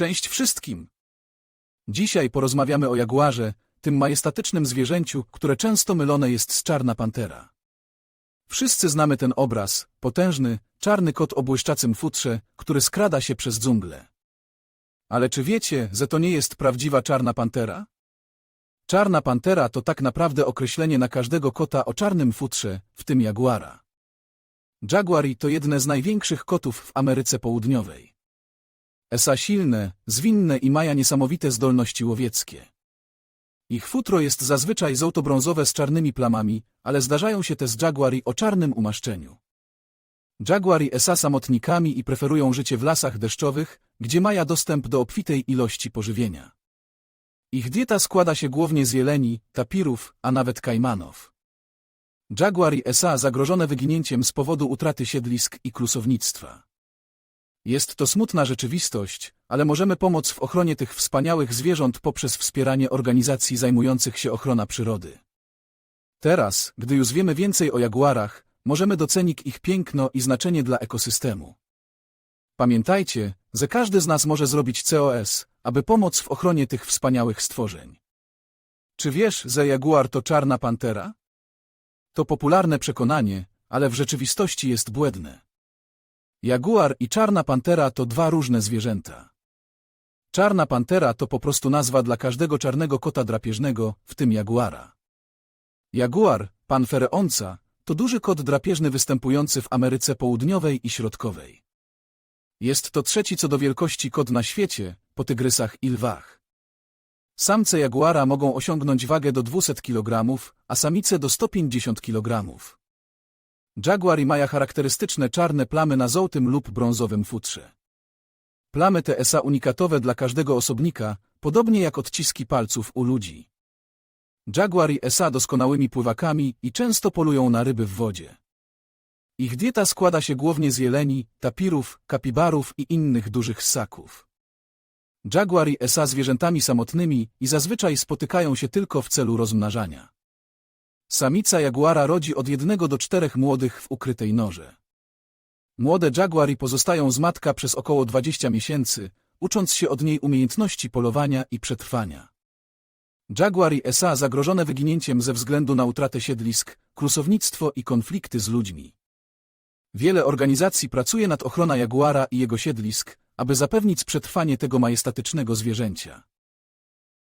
Cześć wszystkim! Dzisiaj porozmawiamy o jaguarze, tym majestatycznym zwierzęciu, które często mylone jest z czarna pantera. Wszyscy znamy ten obraz, potężny, czarny kot o błyszczacym futrze, który skrada się przez dżunglę. Ale czy wiecie, że to nie jest prawdziwa czarna pantera? Czarna pantera to tak naprawdę określenie na każdego kota o czarnym futrze, w tym jaguara. Jaguari to jedne z największych kotów w Ameryce Południowej. Esa silne, zwinne i maja niesamowite zdolności łowieckie. Ich futro jest zazwyczaj złoto-brązowe z czarnymi plamami, ale zdarzają się też jaguari o czarnym umaszczeniu. Jaguari esa samotnikami i preferują życie w lasach deszczowych, gdzie maja dostęp do obfitej ilości pożywienia. Ich dieta składa się głównie z jeleni, tapirów, a nawet kajmanów. Jaguari esa zagrożone wyginięciem z powodu utraty siedlisk i klusownictwa. Jest to smutna rzeczywistość, ale możemy pomóc w ochronie tych wspaniałych zwierząt poprzez wspieranie organizacji zajmujących się ochroną przyrody. Teraz, gdy już wiemy więcej o jaguarach, możemy docenić ich piękno i znaczenie dla ekosystemu. Pamiętajcie, że każdy z nas może zrobić COS, aby pomóc w ochronie tych wspaniałych stworzeń. Czy wiesz, że jaguar to czarna pantera? To popularne przekonanie, ale w rzeczywistości jest błędne. Jaguar i czarna pantera to dwa różne zwierzęta. Czarna pantera to po prostu nazwa dla każdego czarnego kota drapieżnego, w tym jaguara. Jaguar, pan fereonca, to duży kot drapieżny występujący w Ameryce Południowej i Środkowej. Jest to trzeci co do wielkości kot na świecie, po tygrysach i lwach. Samce jaguara mogą osiągnąć wagę do 200 kg, a samice do 150 kg. Jaguar i maja charakterystyczne czarne plamy na złotym lub brązowym futrze. Plamy te są unikatowe dla każdego osobnika, podobnie jak odciski palców u ludzi. Jaguar i esa doskonałymi pływakami i często polują na ryby w wodzie. Ich dieta składa się głównie z jeleni, tapirów, kapibarów i innych dużych ssaków. Jaguar i esa zwierzętami samotnymi i zazwyczaj spotykają się tylko w celu rozmnażania. Samica jaguara rodzi od jednego do czterech młodych w ukrytej norze. Młode jaguari pozostają z matka przez około 20 miesięcy, ucząc się od niej umiejętności polowania i przetrwania. Jaguari esa zagrożone wyginięciem ze względu na utratę siedlisk, klusownictwo i konflikty z ludźmi. Wiele organizacji pracuje nad ochroną jaguara i jego siedlisk, aby zapewnić przetrwanie tego majestatycznego zwierzęcia.